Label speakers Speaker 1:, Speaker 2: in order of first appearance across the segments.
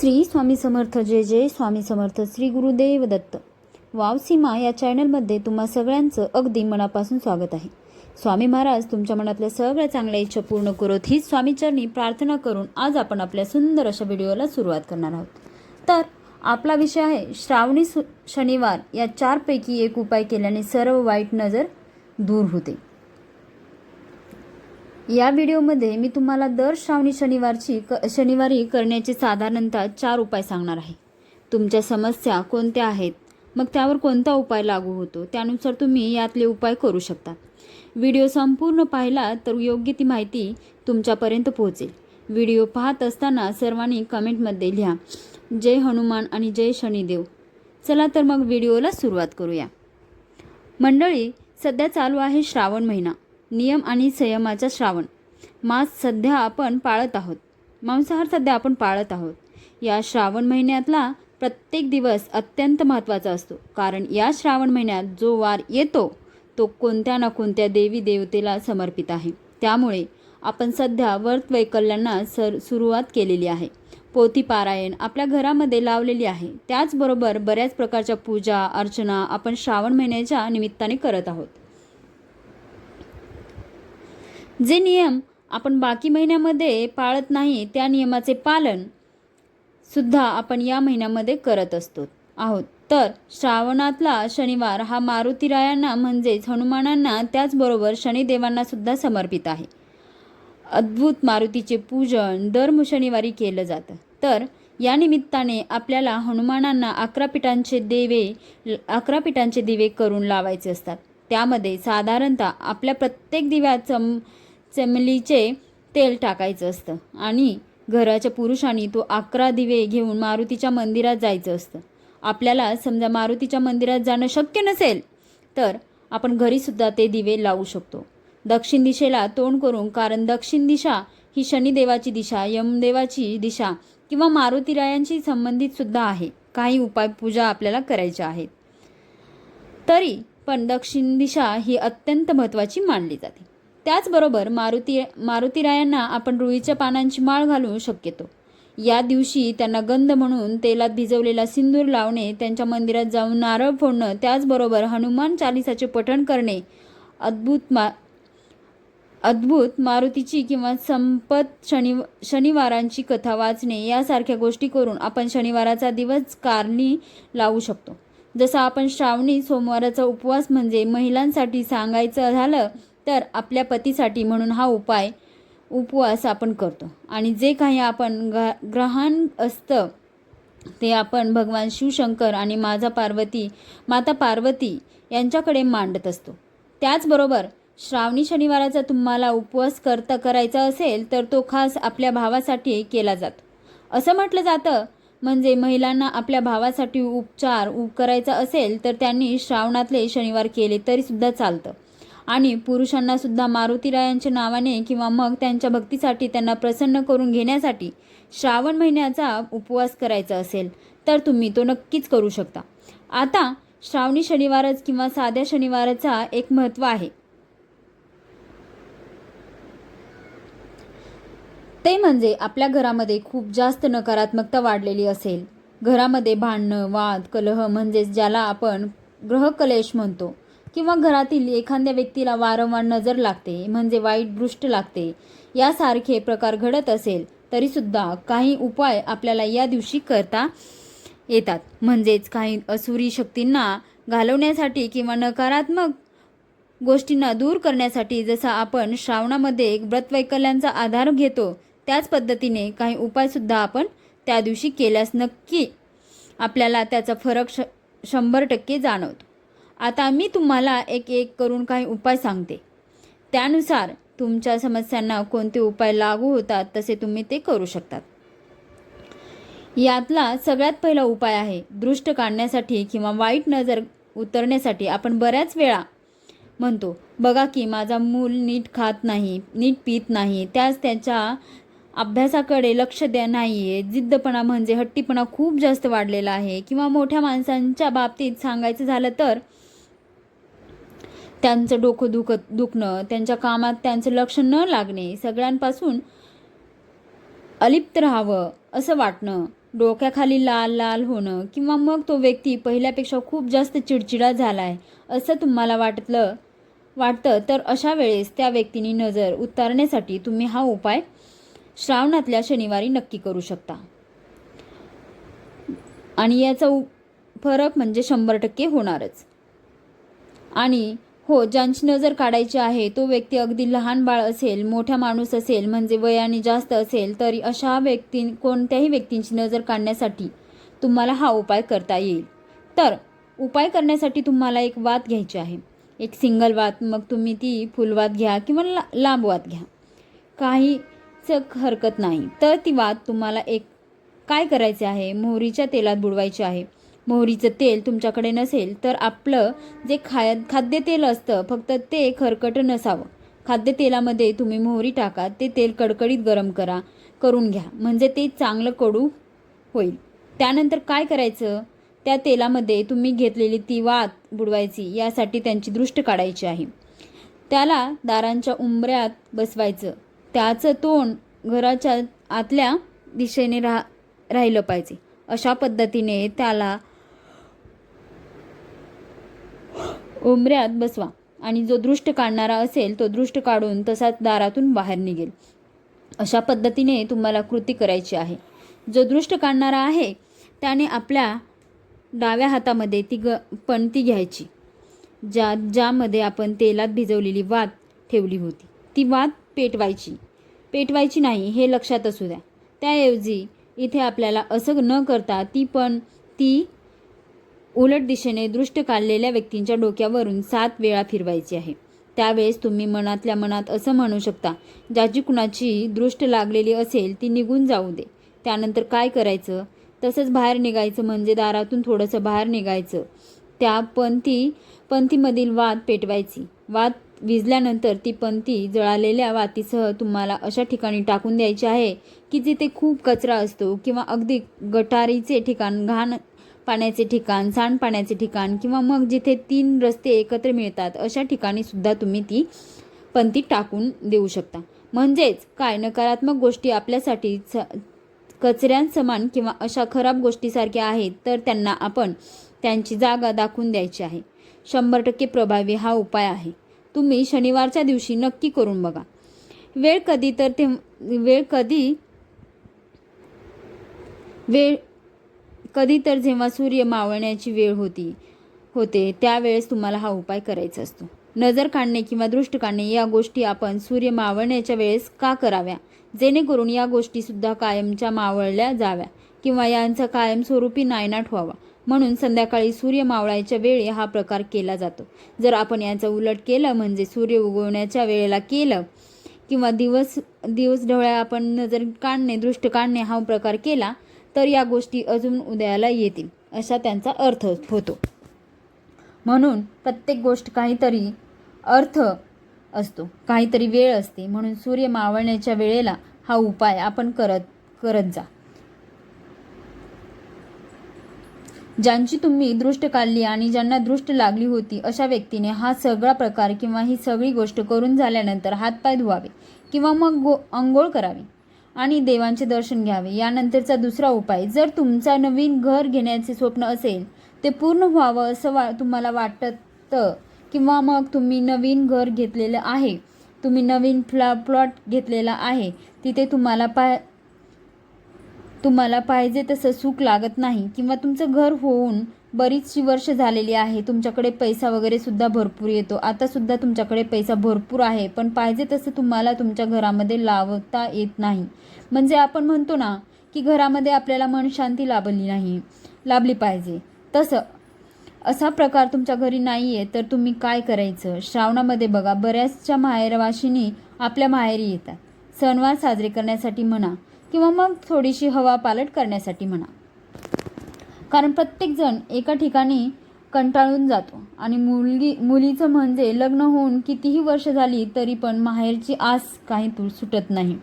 Speaker 1: श्री स्वामी समर्थ जय जय स्वामी समर्थ श्री गुरुदेव दत्त. वाव सीमा या चॅनलमध्ये तुम्हा सगळ्यांचं अगदी मनापासून स्वागत आहे. स्वामी महाराज तुमच्या मनातल्या सगळ्या चांगल्या इच्छा पूर्ण करोत हीच स्वामीचरणी प्रार्थना करून आज आपण आपल्या सुंदर अशा व्हिडिओला सुरुवात करणार आहोत. तर आपला विषय आहे श्रावणी सु शनिवार या चारपैकी एक उपाय केल्याने सर्व वाईट नजर दूर होते. या व्हिडिओमध्ये मी तुम्हाला दर श्रावणी शनिवारची क शनिवारी करण्याचे साधारणतः चार उपाय सांगणार आहे. तुमच्या समस्या कोणत्या आहेत? मग त्यावर कोणता उपाय लागू होतो? त्यानुसार तुम्ही यातले उपाय करू शकता. व्हिडिओ संपूर्ण पाहिला तर योग्य ती माहिती तुमच्यापर्यंत पोहोचेल. व्हिडिओ पाहत असताना सर्वांनी कमेंटमध्ये लिहा जय हनुमान आणि जय शनिदेव. चला तर मग व्हिडिओला सुरुवात करूया. मंडळी सध्या चालू आहे श्रावण महिना. नियम आणि संयमाचा श्रावण. मास सध्या आपण पाळत आहोत. मांसाहार सध्या आपण पाळत आहोत. या श्रावण महिन्यातला प्रत्येक दिवस अत्यंत महत्त्वाचा असतो. कारण या श्रावण महिन्यात जो वार येतो तो कोणत्या ना कोणत्या देवी देवतेला समर्पित आहे. त्यामुळे आपण सध्या व्रत वैकल्यांना सर सुरुवात केलेली आहे. पोथी पारायण आपल्या घरामध्ये लावलेली आहे. त्याचबरोबर बऱ्याच प्रकारच्या पूजा अर्चना आपण श्रावण महिन्याच्या निमित्ताने करत आहोत. जे नियम आपण बाकी महिन्यामध्ये पाळत नाही त्या नियमाचे पालन सुद्धा आपण या महिन्यामध्ये करत असतो आहोत. तर श्रावणातला शनिवार हा मारुतीरायांना म्हणजेच हनुमानांना त्याचबरोबर शनिदेवांना सुद्धा समर्पित आहे. अद्भुत मारुतीचे पूजन दर शनिवारी केलं जातं. तर या निमित्ताने आपल्याला हनुमानांना अकरा पिठांचे देवे अकरा पिठांचे दिवे करून लावायचे असतात. त्यामध्ये साधारणतः आपल्या प्रत्येक दिव्याचं चमलीचे तेल टाकायचं असतं. आणि घराच्या पुरुषांनी तो अकरा दिवे घेऊन मारुतीच्या मंदिरात जायचं असतं. आपल्याला समजा मारुतीच्या मंदिरात जाणं शक्य नसेल तर आपण घरीसुद्धा ते दिवे लावू शकतो. दक्षिण दिशेला तोंड करून कारण दक्षिण दिशा ही शनिदेवाची दिशा यमदेवाची दिशा किंवा मारुतीरायांशी संबंधित सुद्धा आहे. काही उपाय पूजा आपल्याला करायच्या आहेत. तरी पण दक्षिण दिशा ही अत्यंत महत्त्वाची मानली जाते. त्याचबरोबर मारुती मारुतीरायांना आपण रुईच्या पानांची माळ घालू शक्यतो. या दिवशी त्यांना गंध म्हणून तेलात भिजवलेला सिंदूर लावणे त्यांच्या मंदिरात जाऊन नारळ फोडणं त्याचबरोबर हनुमान चालिसाचे पठण करणे अद्भुत मा अद्भुत मारुतीची किंवा संपत शनि शनिवारांची कथा वाचणे यासारख्या गोष्टी करून आपण शनिवाराचा दिवस कारणी लावू शकतो. जसं आपण श्रावणी सोमवाराचा उपवास म्हणजे महिलांसाठी सांगायचं झालं तर आपल्या पतीसाठी म्हणून हा उपाय उपवास आपण करतो. आणि जे काही आपण ग ग्रहण असतं ते आपण भगवान शिवशंकर आणि माझा पार्वती माता पार्वती यांच्याकडे मांडत असतो. त्याचबरोबर श्रावणी शनिवाराचा तुम्हाला उपवास करता करायचा असेल तर तो खास आपल्या भावासाठी केला जातो. असं म्हटलं जातं म्हणजे महिलांना आपल्या भावासाठी उपचार उप करायचा असेल तर त्यांनी श्रावणातले शनिवार केले तरीसुद्धा चालतं. आणि पुरुषांनासुद्धा मारुतीरायांच्या नावाने किंवा मग त्यांच्या भक्तीसाठी त्यांना प्रसन्न करून घेण्यासाठी श्रावण महिन्याचा उपवास करायचा असेल तर तुम्ही तो नक्कीच करू शकता. आता श्रावणी शनिवारच किंवा साध्या शनिवाराचा एक महत्त्व आहे. ते म्हणजे आपल्या घरामध्ये खूप जास्त नकारात्मकता वाढलेली असेल. घरामध्ये भांडणं वाद कलह म्हणजेच ज्याला आपण ग्रहकलेश म्हणतो. किंवा घरातील एखाद्या व्यक्तीला वारंवार नजर लागते म्हणजे वाईट दृष्ट लागते यासारखे प्रकार घडत असेल तरीसुद्धा काही उपाय आपल्याला या दिवशी करता येतात. म्हणजेच काही असुरी शक्तींना घालवण्यासाठी किंवा नकारात्मक गोष्टींना दूर करण्यासाठी जसं आपण श्रावणामध्ये एक व्रतवैकल्यांचा आधार घेतो त्याच पद्धतीने काही उपायसुद्धा आपण त्या दिवशी केल्यास नक्की आपल्याला त्याचा फरक श शंभर टक्के जाणवतो. आता मी तुम्हाला एक एक करून काही उपाय सांगते. त्यानुसार तुमच्या समस्यांना कोणते उपाय लागू होतात तसे तुम्ही ते करू शकतात. यातला सगळ्यात पहिला उपाय आहे दृष्ट काढण्यासाठी किंवा वाईट नजर उतरण्यासाठी आपण बऱ्याच वेळा म्हणतो बघा की माझा मूल नीट खात नाही नीट पित नाही त्याच त्याच्या अभ्यासाकडे लक्ष द्या नाही आहे जिद्दपणा म्हणजे हट्टीपणा खूप जास्त वाढलेला आहे. किंवा मोठ्या माणसांच्या बाबतीत सांगायचं झालं तर त्यांचं डोकं दुखत दुखणं त्यांच्या कामात त्यांचं लक्ष न लागणे सगळ्यांपासून अलिप्त राहावं असं वाटणं डोक्याखाली लाल लाल होणं किंवा मग तो व्यक्ती पहिल्यापेक्षा खूप जास्त चिडचिडा झाला आहे असं तुम्हाला वाटलं वाटतं तर अशा वेळेस त्या व्यक्तीनी नजर उतारण्यासाठी तुम्ही हा उपाय श्रावणातल्या शनिवारी नक्की करू शकता. आणि याचा फरक म्हणजे शंभर टक्के होणारच. आणि हो ज्यांची नजर काढायची आहे तो व्यक्ती अगदी लहान बाळ असेल मोठा माणूस असेल म्हणजे वयाने जास्त असेल तरी अशा व्यक्ती कोणत्याही व्यक्तींची नजर काढण्यासाठी तुम्हाला हा उपाय करता येईल. तर उपाय करण्यासाठी तुम्हाला एक वात घ्यायची आहे. एक सिंगल वात मग तुम्ही ती फुलवात घ्या किंवा ला लांब वात घ्या. काहीच हरकत नाही. तर ती वात तुम्हाला एक काय करायचे आहे? मोहरीच्या तेलात बुडवायची आहे. मोहरीचं तेल तुमच्याकडे नसेल तर आपलं जे खाय खाद्यतेल असतं फक्त ते खरकट नसावं. खाद्यतेलामध्ये तुम्ही मोहरी टाका ते तेल कडकडीत गरम करा करून घ्या. म्हणजे ते चांगलं कडू होईल. त्यानंतर काय करायचं? त्या तेलामध्ये तुम्ही घेतलेली ती वात बुडवायची यासाठी त्यांची दृष्ट काढायची आहे. त्याला दारांच्या उंबऱ्यात बसवायचं. त्याचं तोंड घराच्या आतल्या दिशेने राह राहिलं पाहिजे. अशा पद्धतीने त्याला उंबऱ्यात बसवा. आणि जो दृष्ट काढणारा असेल तो दृष्ट काढून तसाच दारातून बाहेर निघेल. अशा पद्धतीने तुम्हाला कृती करायची आहे. जो दृष्ट काढणारा आहे त्याने आपल्या डाव्या हातामध्ये ती ग पणती घ्यायची ज्या ज्यामध्ये आपण तेलात भिजवलेली वात ठेवली होती. ती वात पेटवायची. पेटवायची नाही हे लक्षात असू द्या. त्याऐवजी इथे आपल्याला असं न करता ती पण ती उलट दिशेने दृष्ट काढलेल्या व्यक्तींच्या डोक्यावरून सात वेळा फिरवायची आहे. त्यावेळेस तुम्ही मनातल्या मनात असं म्हणू शकता ज्याची कुणाची दृष्ट लागलेली असेल ती निघून जाऊ दे. त्यानंतर काय करायचं? तसंच बाहेर निघायचं म्हणजे दारातून थोडंसं बाहेर निघायचं. त्या पंथी पंथीमधील वात पेटवायची. वात विजल्यानंतर ती पंथी जळालेल्या वातीसह तुम्हाला अशा ठिकाणी टाकून द्यायची आहे की जिथे खूप कचरा असतो किंवा अगदी गटारीचे ठिकाण घाण पाण्याचे ठिकाण सांडपाण्याचे ठिकाण किंवा मग जिथे तीन रस्ते एकत्र मिळतात अशा ठिकाणी सुद्धा तुम्ही ती पंथी टाकून देऊ शकता. म्हणजेच काय? नकारात्मक गोष्टी आपल्यासाठी स- कचऱ्यांसमान किंवा अशा खराब गोष्टीसारख्या आहेत तर त्यांना आपण त्यांची जागा दाखवून द्यायची आहे. शंभर टक्के प्रभावी हा उपाय आहे. तुम्ही शनिवारच्या दिवशी नक्की करून बघा. वेळ कधी तर ते वेळ कधी वेळ कधी तर जेव्हा सूर्य मावळण्याची वेळ होती होते त्यावेळेस तुम्हाला हा उपाय करायचा असतो. नजर काढणे किंवा दृष्ट काढणे या गोष्टी आपण सूर्य मावळण्याच्या वेळेस का कराव्या? जेणेकरून या गोष्टीसुद्धा कायमच्या मावळल्या जाव्या किंवा यांचा कायमस्वरूपी नायनाट व्हावा. म्हणून संध्याकाळी सूर्य मावळायच्या वेळी हा प्रकार केला जातो. जर आपण याचं उलट केलं म्हणजे सूर्य उगवण्याच्या वेळेला केलं किंवा दिवस दिवस ढवळ्या आपण नजर काढणे दृष्ट काढणे हा प्रकार केला तर या गोष्टी अजून उदयाला येतील असा त्यांचा अर्थ होतो. म्हणून प्रत्येक गोष्ट काहीतरी अर्थ असतो काहीतरी वेळ असते. म्हणून सूर्य मावळण्याच्या वेळेला हा उपाय आपण करत करत जा. ज्यांची तुम्ही दृष्ट काढली आणि ज्यांना दृष्ट लागली होती अशा व्यक्तीने हा सगळा प्रकार किंवा ही सगळी गोष्ट करून झाल्यानंतर हातपाय धुवावे किंवा मग गो अंघोळ करावी. आणि देवांचे दर्शन घ्यावे. यानंतरचा दुसरा उपाय जर तुमचा नवीन घर घेण्याचे स्वप्न असेल ते पूर्ण व्हावं असं वा तुम्हाला वाटतं किंवा मग तुम्ही नवीन घर घेतलेलं आहे तुम्ही नवीन फ्ला प्लॉट घेतलेला आहे तिथे तुम्हाला पाय तुम्हाला पाहिजे तसं सुख लागत नाही किंवा तुमचं घर होऊन बरीचशी वर्ष झालेली आहे. तुमच्याकडे पैसा वगैरे सुद्धा भरपूर येतो. आता सुद्धा तुमच्याकडे पैसा भरपूर आहे पण पाहिजे तसं तुम्हाला तुमच्या घरामध्ये लावता येत नाही. म्हणजे आपण म्हणतो ना की घरामध्ये आपल्याला मन शांती लाभली नाही लाभली पाहिजे. तसं असा प्रकार तुमच्या घरी नाही आहे तर तुम्ही काय करायचं? श्रावणामध्ये बघा बऱ्याचशा माहेरवाशिनी आपल्या माहेरी येतात. सणवार साजरे करण्यासाठी म्हणा किंवा मग थोडीशी हवा पालट करण्यासाठी म्हणा. कारण प्रत्येकजण एका ठिकाणी कंटाळून जातो. आणि मुलगी मुलीचं म्हणजे लग्न होऊन कितीही वर्ष झाली तरी पण माहेरची आस काही तू सुटत नाही.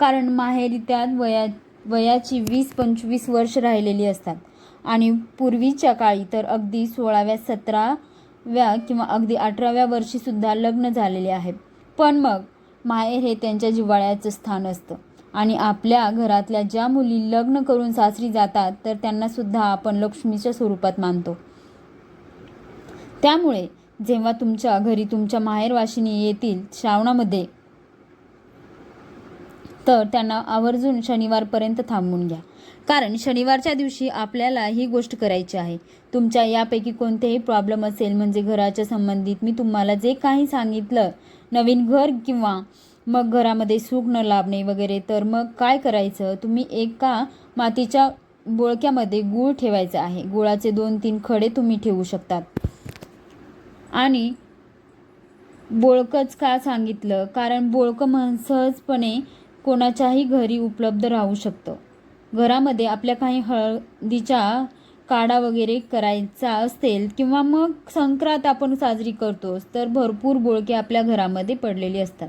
Speaker 1: कारण माहेरी त्यात वया वयाची वीस पंचवीस वर्ष राहिलेली असतात. आणि पूर्वीच्या काळी तर अगदी सोळाव्या सतराव्या किंवा अगदी अठराव्या वर्षीसुद्धा लग्न झालेले आहे पण मग माहेर हे त्यांच्या जिव्हाळ्याचं स्थान असतं. आणि आपल्या घरातल्या ज्या मुली लग्न करून सासरी जातात तर त्यांना सुद्धा आपण लक्ष्मीच्या स्वरूपात मानतो. त्यामुळे जेव्हा तुमच्या घरी तुमच्या माहेरवाशिनी येतील श्रावणामध्ये तर त्यांना आवर्जून शनिवारपर्यंत थांबवून घ्या. कारण शनिवारच्या दिवशी आपल्याला ही गोष्ट करायची आहे. तुमच्या यापैकी कोणतेही प्रॉब्लेम असेल म्हणजे घराच्या संबंधित मी तुम्हाला जे काही सांगितलं नवीन घर किंवा मग घरामध्ये सुख न लाभणे वगैरे तर मग काय करायचं? तुम्ही एका मातीच्या बोळक्यामध्ये गूळ ठेवायचा आहे. गुळाचे दोन तीन खडे तुम्ही ठेवू शकतात. आणि बोळकंच का सांगितलं? कारण बोळकं म्हण सहजपणे कोणाच्याही घरी उपलब्ध राहू शकतं. घरामध्ये आपल्या काही हळदीच्या काढा वगैरे करायचा असेल किंवा मग संक्रांत आपण साजरी करतोच तर भरपूर बोळके आपल्या घरामध्ये पडलेली असतात.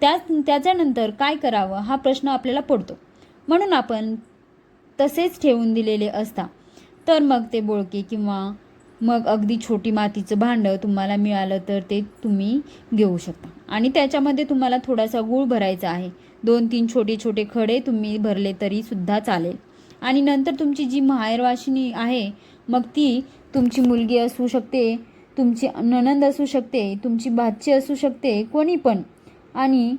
Speaker 1: त्याच त्याच्यानंतर काय करावं हा प्रश्न आपल्याला पडतो. म्हणून आपण तसेच ठेवून दिलेले असता. तर मग ते बोळके किंवा मग अगदी छोटी मातीचं भांडं तुम्हाला मिळालं तर ते तुम्ही घेऊ शकता. आणि त्याच्यामध्ये तुम्हाला थोडासा गूळ भरायचा आहे. दोन तीन छोटे छोटे खडे तुम्ही भरले तरी सुद्धा चालेल. आणि नंतर तुमची जी माहेरवाशिनी आहे मग ती तुमची मुलगी असू शकते तुमची ननंद असू शकते तुमची भाची असू शकते कोणी पण. आणि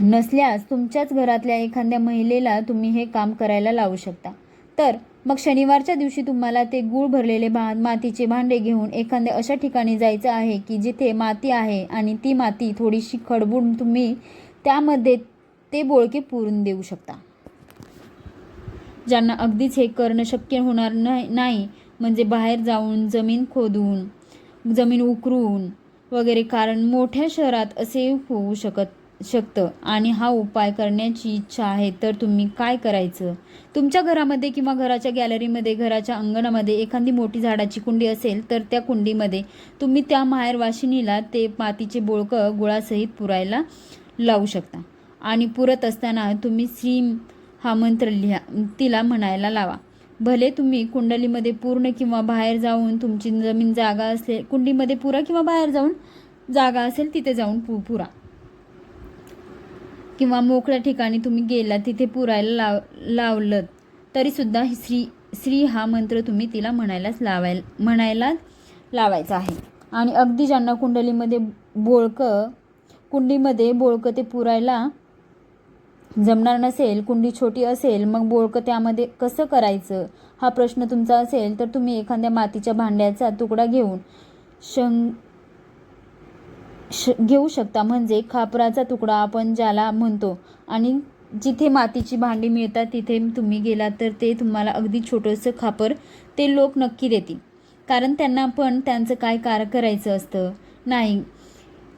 Speaker 1: नसल्यास तुमच्याच घरातल्या एखाद्या महिलेला तुम्ही हे काम करायला लावू शकता. तर मग शनिवारच्या दिवशी तुम्हाला ते गूळ भरलेले भा मातीचे भांडे घेऊन एखाद्या अशा ठिकाणी जायचं आहे की जिथे माती आहे आणि ती माती थोडीशी खडबून तुम्ही त्यामध्ये ते बोळके पुरून देऊ शकता. ज्यांना अगदीच हे करणं शक्य होणार नाही नाही म्हणजे बाहेर जाऊन जमीन खोदून जमीन उकरून वगैरे कारण मोठ्या शहरात असे होऊ शकत शकतं. आणि हा उपाय करण्याची इच्छा आहे तर तुम्ही काय करायचं? तुमच्या घरामध्ये किंवा घराच्या गॅलरीमध्ये घराच्या अंगणामध्ये एखादी मोठी झाडाची कुंडी असेल तर त्या कुंडीमध्ये तुम्ही त्या माहेर वाशिनीला ते मातीचे बोळकं गुळासहित पुरायला लावू शकता. आणि पुरत असताना तुम्ही श्री हा मंत्र लिहा तिला म्हणायला लावा. भले तुम्ही कुंडलीमध्ये पूर्ण किंवा बाहेर जाऊन तुमची जमीन जागा असले कुंडीमध्ये पुरा किंवा बाहेर जाऊन जागा असेल तिथे जाऊन पु पुरा. किंवा मोकळ्या ठिकाणी तुम्ही गेला तिथे पुरायला लाव लावलं तरीसुद्धा श्री श्री हा मंत्र तुम्ही तिला म्हणायलाच लावाय म्हणायला लावायचा आहे. आणि अगदी ज्यांना कुंडलीमध्ये बोळकं कुंडीमध्ये बोळकं ते पुरायला जमणार नसेल कुंडी छोटी असेल मग बोळकं त्यामध्ये कसं करायचं? हा प्रश्न तुमचा असेल तर तुम्ही एखाद्या मातीच्या भांड्याचा तुकडा घेऊन शं श घेऊ शकता. म्हणजे खापराचा तुकडा आपण ज्याला म्हणतो. आणि जिथे मातीची भांडी मिळतात तिथे तुम्ही गेलात तर ते तुम्हाला अगदी छोटंसं खापर ते लोक नक्की देतील. कारण त्यांना पण त्यांचं काय कार करायचं असतं? नाही.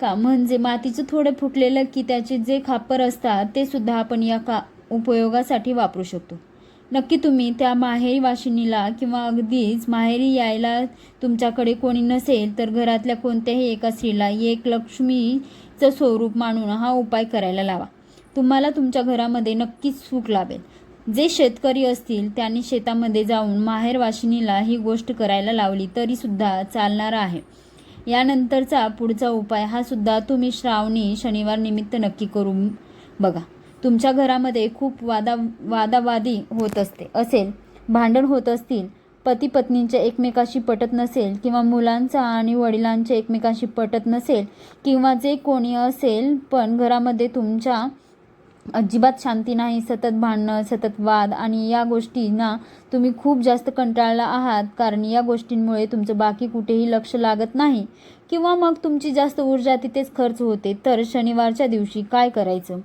Speaker 1: का? म्हणजे मातीचं थोडं फुटलेलं की त्याचे जे खापर असतात ते सुद्धा आपण या का उपयोगासाठी वापरू शकतो. नक्की तुम्ही त्या माहेरी वाशिनीला किंवा अगदीच माहेरी यायला तुमच्याकडे कोणी नसेल तर घरातल्या कोणत्याही एका स्त्रीला एक लक्ष्मीचं स्वरूप मानून हा उपाय करायला लावा. तुम्हाला तुमच्या घरामध्ये नक्कीच सुख लाभेल. जे शेतकरी असतील त्यांनी शेतामध्ये जाऊन माहेर वाशिनीला ही गोष्ट करायला लावली तरीसुद्धा चालणार आहे. यानंतरचा पुढचा उपाय हा सुद्धा तुम्ही श्रावणी शनिवार निमित्त नक्की करून बघा. तुमच्या घरामध्ये खूप वादा वादावादी होत असते. असेल भांडण होत असतील पती पत्नींचे एकमेकाशी पटत नसेल किंवा मुलांचा आणि वडिलांचे एकमेकाशी पटत नसेल किंवा जे कोणी असेल पण घरामध्ये तुमच्या अजिबात शांती नाही सतत भांडणं सतत वाद आणि या गोष्टींना तुम्ही खूप जास्त कंटाळला आहात कारण या गोष्टींमुळे तुमचं बाकी कुठेही लक्ष लागत नाही. किंवा मग तुमची जास्त ऊर्जा तिथेच खर्च होते. तर शनिवारच्या दिवशी काय करायचं?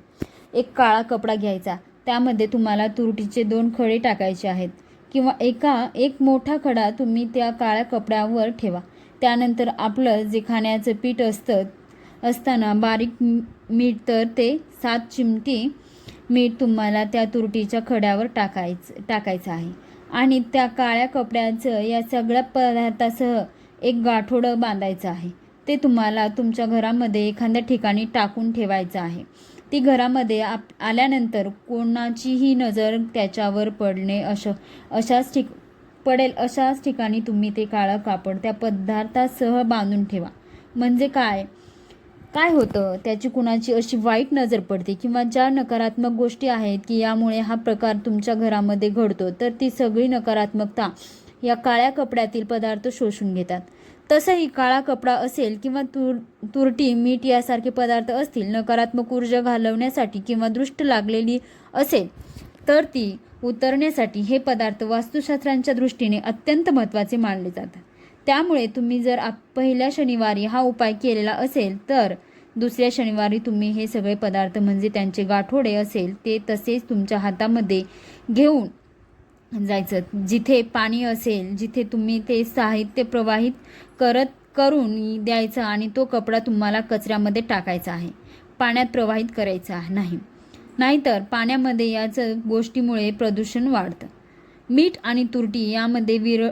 Speaker 1: एक काळा कपडा घ्यायचा. त्यामध्ये तुम्हाला तुरटीचे दोन खडे टाकायचे आहेत. किंवा एका एक मोठा खडा तुम्ही त्या काळ्या कपड्यावर ठेवा. त्यानंतर आपलं जे खाण्याचं पीठ असतं असताना बारीक मीठ तर ते सात चिमटी मीठ तुम्हाला त्या तुरटीच्या खड्यावर टाकायचं टाकायचं आहे. आणि त्या काळ्या कपड्याचं या सगळ्या पदार्थासह एक गाठोडं बांधायचं आहे. ते तुम्हाला तुमच्या घरामध्ये एखाद्या ठिकाणी टाकून ठेवायचं आहे. ती घरामध्ये आप आल्यानंतर कोणाचीही नजर त्याच्यावर पडणे अश अशाच ठिक पडेल अशाच ठिकाणी तुम्ही ते काळं कापड त्या पदार्थासह बांधून ठेवा. म्हणजे काय? काय होतं? त्याची कुणाची अशी वाईट नजर पडते किंवा ज्या नकारात्मक गोष्टी आहेत की यामुळे हा प्रकार तुमच्या घरामध्ये घडतो तर ती सगळी नकारात्मकता या काळ्या कपड्यातील पदार्थ शोषून घेतात. तसंही काळा कपडा असेल किंवा तुर तुरटी मीठ यासारखे पदार्थ असतील नकारात्मक ऊर्जा घालवण्यासाठी किंवा दृष्ट लागलेली असेल तर ती उतरण्यासाठी हे पदार्थ वास्तुशास्त्रांच्या दृष्टीने अत्यंत महत्त्वाचे मानले जातात. त्यामुळे तुम्ही जर आप पहिल्या शनिवारी हा उपाय केलेला असेल तर दुसऱ्या शनिवारी तुम्ही हे सगळे पदार्थ म्हणजे त्यांचे गाठोडे असेल ते तसेच तुमच्या हातामध्ये घेऊन जायचं. जिथे पाणी असेल जिथे तुम्ही ते साहित्य प्रवाहित करत करून द्यायचं आणि तो कपडा तुम्हाला कचऱ्यामध्ये टाकायचा आहे. पाण्यात प्रवाहित करायचा नाही. नाहीतर पाण्यामध्ये याचं गोष्टीमुळे प्रदूषण वाढतं. मीठ आणि तुरटी यामध्ये विर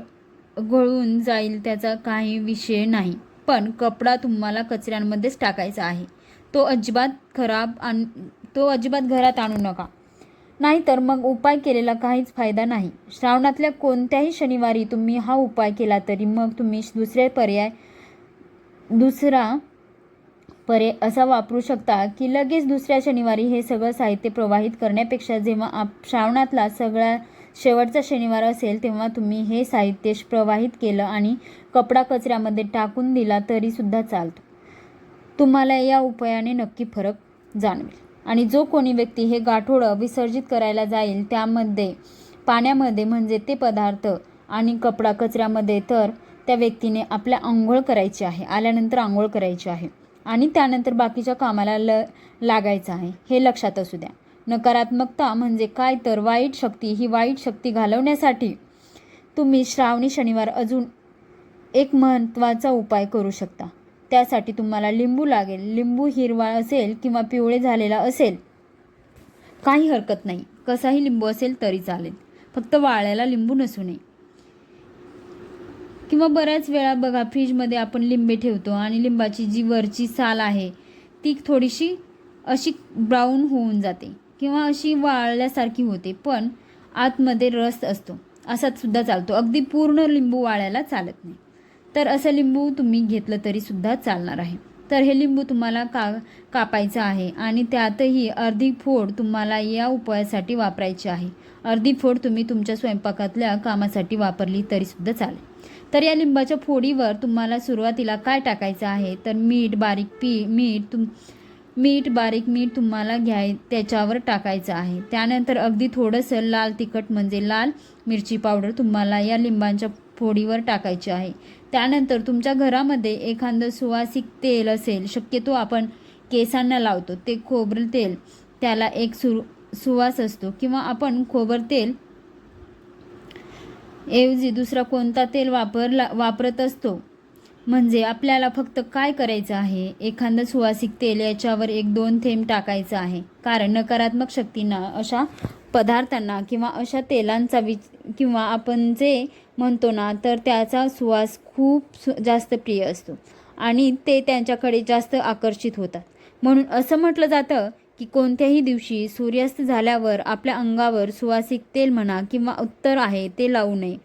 Speaker 1: गळून जाईल त्याचा काही विषय नाही. पण कपडा तुम्हाला कचऱ्यांमध्येच टाकायचा आहे. तो अजिबात खराब आण तो अजिबात घरात आणू नका. नाहीतर मग उपाय केलेला काहीच फायदा नाही. श्रावणातल्या कोणत्याही शनिवारी तुम्ही हा उपाय केला तरी मग तुम्ही दुसरे पर्याय दुसरा पर्याय असा वापरू शकता की लगेच दुसऱ्या शनिवारी हे सगळं साहित्य प्रवाहित करण्यापेक्षा जेव्हा आप श्रावणातला सगळ्या शेवटचा शनिवार असेल तेव्हा तुम्ही हे साहित्य प्रवाहित केलं आणि कपडा कचऱ्यामध्ये टाकून दिला तरीसुद्धा चालतो. तुम्हाला या उपायाने नक्की फरक जाणवेल. आणि जो कोणी व्यक्ती हे गाठोडं विसर्जित करायला जाईल त्यामध्ये पाण्यामध्ये म्हणजे ते पदार्थ आणि कपडा कचऱ्यामध्ये तर त्या व्यक्तीने आपल्या आंघोळ करायची आहे आल्यानंतर आंघोळ करायची आहे आणि त्यानंतर बाकीच्या कामाला ल लागायचं आहे हे लक्षात असू द्या. नकारात्मकता म्हणजे काय तर वाईट शक्ती ही वाईट शक्ती घालवण्यासाठी तुम्ही श्रावणी शनिवार अजून एक महत्त्वाचा उपाय करू शकता. त्यासाठी तुम्हाला लिंबू लागेल. लिंबू हिरवा असेल किंवा पिवळे झालेला असेल काही हरकत नाही. कसाही लिंबू असेल तरी चालेल. फक्त वाळ्याला लिंबू नसू नये. किंवा बऱ्याच वेळा बघा फ्रीजमध्ये आपण लिंबे ठेवतो आणि लिंबाची जी वरची साल आहे ती थोडीशी अशी ब्राऊन होऊन जाते. किंवा अशी वाळल्यासारखी होते पण आतमध्ये रस असतो. असाच सुद्धा चालतो. अगदी पूर्ण लिंबू वाळायला चालत नाही. तर असं लिंबू तुम्ही घेतलं तरी सुद्धा चालणार आहे. तर हे लिंबू तुम्हाला का कापायचं आहे आणि त्यातही अर्धी फोड तुम्हाला या उपायासाठी वापरायची आहे. अर्धी फोड तुम्ही तुमच्या स्वयंपाकातल्या कामासाठी वापरली तरीसुद्धा चालेल. तर या लिंबाच्या फोडीवर तुम्हाला सुरुवातीला काय टाकायचं आहे? तर मीठ बारीक पी मीठ तुम मीठ बारीक मीठ तुम्हाला घ्याय त्याच्यावर टाकायचं आहे. त्यानंतर अगदी थोडंसं लाल तिखट म्हणजे लाल मिरची पावडर तुम्हाला या लिंबांच्या फोडीवर टाकायची आहे. त्यानंतर तुमच्या घरामध्ये एखादं सुवासिक तेल असेल शक्यतो आपण केसांना लावतो ते खोबरं तेल त्याला एक सु सुवास असतो किंवा आपण खोबर तेल ऐवजी दुसरा कोणता तेल वापरला वापरत असतो म्हणजे आपल्याला फक्त काय करायचं आहे? एखादं सुवासिक तेल याच्यावर एक दोन थेंब टाकायचं आहे. कारण नकारात्मक शक्तींना अशा पदार्थांना किंवा अशा तेलांचा विच किंवा आपण जे म्हणतो ना तर त्याचा सुवास खूप सु जास्त प्रिय असतो. आणि ते त्यांच्याकडे जास्त आकर्षित होतात. म्हणून असं म्हटलं जातं की कोणत्याही दिवशी सूर्यास्त झाल्यावर आपल्या अंगावर सुवासिक तेल म्हणा किंवा उत्तर आहे ते लावू नये.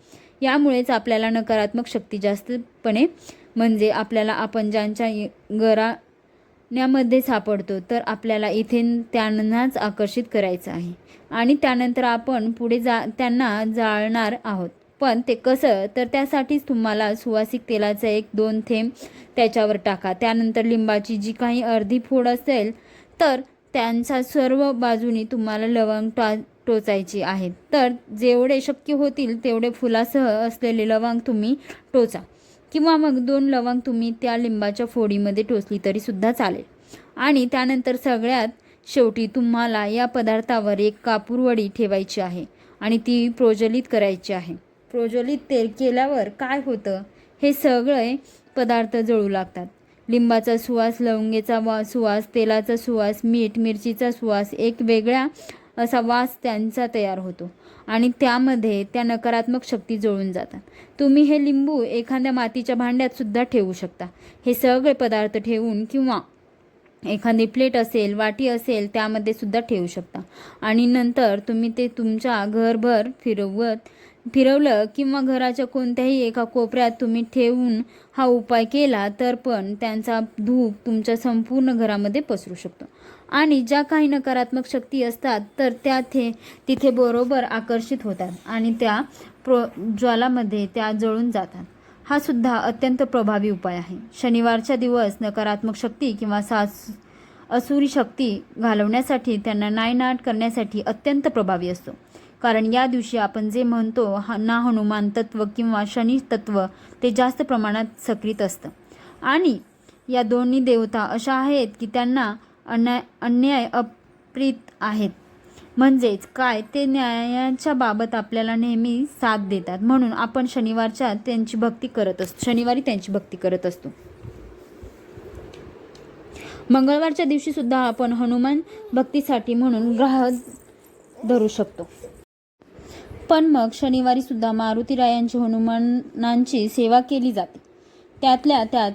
Speaker 1: यामुळेच आपल्याला नकारात्मक शक्ती जास्तपणे म्हणजे आपल्याला आपण ज्यांच्या घराण्यामध्ये सापडतो तर आपल्याला इथे त्यांनाच आकर्षित करायचं आहे. आणि त्यानंतर आपण पुढे जा त्यांना जाळणार आहोत. पण ते कसं तर त्यासाठीच तुम्हाला सुवासिक तेलाचा एक दोन थेंब त्याच्यावर टाका. त्यानंतर लिंबाची जी काही अर्धी फोड असेल तर त्यांच्या सर्व बाजूनी तुम्हाला लवंग टा टोचायची आहेत तर जेवढे शक्य होतील तेवढे फुलासह असलेले लवंग तुम्ही टोचा. किंवा मग दोन लवंग तुम्ही त्या लिंबाच्या फोडीमध्ये टोचली तरीसुद्धा चालेल. आणि त्यानंतर सगळ्यात शेवटी तुम्हाला या पदार्थावर एक कापूरवडी ठेवायची आहे आणि ती प्रोज्वलित करायची आहे. प्रोज्वलित तेल केल्यावर काय होतं? हे सगळे पदार्थ जळू लागतात. लिंबाचा सुवास लवंगेचा वा सुवास तेलाचा सुवास मीठ मिरचीचा सुवास एक वेगळ्या असा वास त्यांचा तयार होतो आणि त्यामध्ये त्या नकारात्मक शक्ती जुळून जातात. तुम्ही हे लिंबू एखाद्या मातीच्या भांड्यात सुद्धा ठेवू शकता. हे सगळे पदार्थ ठेवून किंवा एखादी प्लेट असेल वाटी असेल त्यामध्ये सुद्धा ठेवू शकता. आणि नंतर तुम्ही ते तुमच्या घरभर फिरवत फिरवलं किंवा घराच्या कोणत्याही एका कोपऱ्यात तुम्ही ठेवून हा उपाय केला तर पण त्यांचा धूप तुमच्या संपूर्ण घरामध्ये पसरू शकतो. आणि ज्या काही नकारात्मक शक्ती असतात तर त्या थे तिथे बरोबर आकर्षित होतात आणि त्या प्रो ज्वालामध्ये त्या जळून जातात. हा सुद्धा अत्यंत प्रभावी उपाय आहे. शनिवारच्या दिवस नकारात्मक शक्ती किंवा सास असुरी शक्ती घालवण्यासाठी त्यांना नायनाट करण्यासाठी अत्यंत प्रभावी असतो. कारण या दिवशी आपण जे म्हणतो हा ना हनुमान तत्व किंवा शनी तत्व ते जास्त प्रमाणात सक्रित असतं. आणि या दोन्ही देवता अशा आहेत की त्यांना अन्याय अन्याय अप्रित आहेत. म्हणजेच काय? ते न्यायाच्या बाबत आपल्याला नेहमी साथ देतात. म्हणून आपण शनिवारच्या त्यांची भक्ती करत असतो शनिवारी त्यांची भक्ती करत असतो. मंगळवारच्या दिवशी सुद्धा आपण हनुमान भक्तीसाठी म्हणून ग्रह धरू शकतो. पण मग शनिवारी सुद्धा मारुतीरायांची हनुमानांची सेवा केली जाते. त्यातल्या त्यात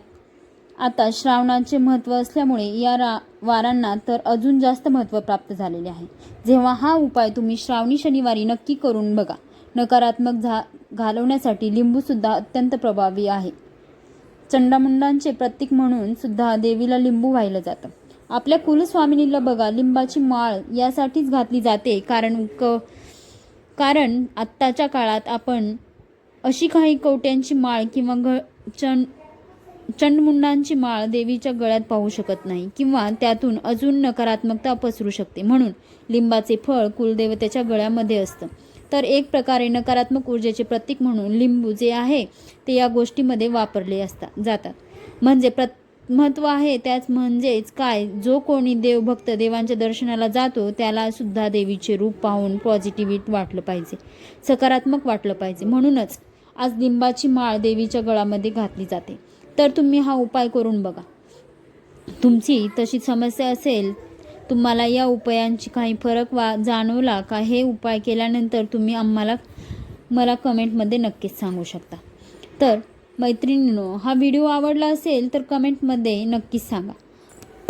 Speaker 1: आता श्रावणाचे महत्त्व असल्यामुळे या रा वारांना तर अजून जास्त महत्त्व प्राप्त झालेले आहे. जेव्हा हा उपाय तुम्ही श्रावणी शनिवारी नक्की करून बघा. नकारात्मक झा घालवण्यासाठी लिंबूसुद्धा अत्यंत प्रभावी आहे. चंडामुंडांचे प्रतीक म्हणून सुद्धा देवीला लिंबू वाहिलं जातं. आपल्या कुलस्वामिनीला बघा लिंबाची माळ यासाठीच घातली जाते कारण क कारण आत्ताच्या काळात आपण अशी काही कवट्यांची माळ किंवा घ चण चंडमुंडांची माळ देवीच्या गळ्यात पाहू शकत नाही किंवा त्यातून अजून नकारात्मकता पसरू शकते. म्हणून लिंबाचे फळ कुलदेवतेच्या गळ्यामध्ये असतं. तर एक प्रकारे नकारात्मक ऊर्जेचे प्रतीक म्हणून लिंबू जे आहे ते या गोष्टीमध्ये वापरले असतात जातात. म्हणजे प्र महत्त्व आहे त्याच म्हणजेच काय? जो कोणी देवभक्त देवांच्या दर्शनाला जातो त्याला सुद्धा देवीचे रूप पाहून पॉझिटिव्हिट वाटलं पाहिजे. सकारात्मक वाटलं पाहिजे. म्हणूनच आज लिंबाची माळ देवीच्या गळामध्ये घातली जाते. तर तुम्ही हा उपाय करून बघा. तुमची तशी समस्या असेल तुम्हाला या उपायांची काही फरक वा जाणवला का हे उपाय केल्यानंतर तुम्ही आम्हाला मला कमेंटमध्ये नक्कीच सांगू शकता. तर मैत्रिणींनो हा व्हिडिओ आवडला असेल तर कमेंटमध्ये नक्कीच सांगा.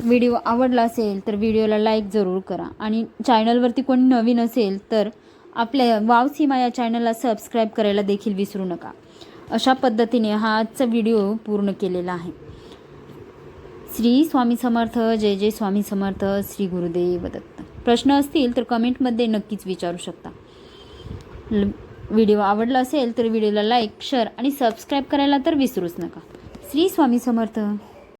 Speaker 1: व्हिडिओ आवडला असेल तर व्हिडिओला लाईक जरूर करा आणि चॅनलवरती कोणी नवीन असेल तर आपल्या वाव सीमा या चॅनलला सबस्क्राईब करायला देखील विसरू नका. अशा पद्धतीने हा आजचा व्हिडिओ पूर्ण केलेला आहे. श्री स्वामी समर्थ जय जय स्वामी समर्थ श्री गुरुदेव दत्त. प्रश्न असतील तर कमेंटमध्ये नक्कीच विचारू शकता. व्हिडिओ आवडला असेल तर व्हिडिओला लाईक शेअर आणि सबस्क्राईब करायला तर विसरूच नका. श्री स्वामी समर्थ.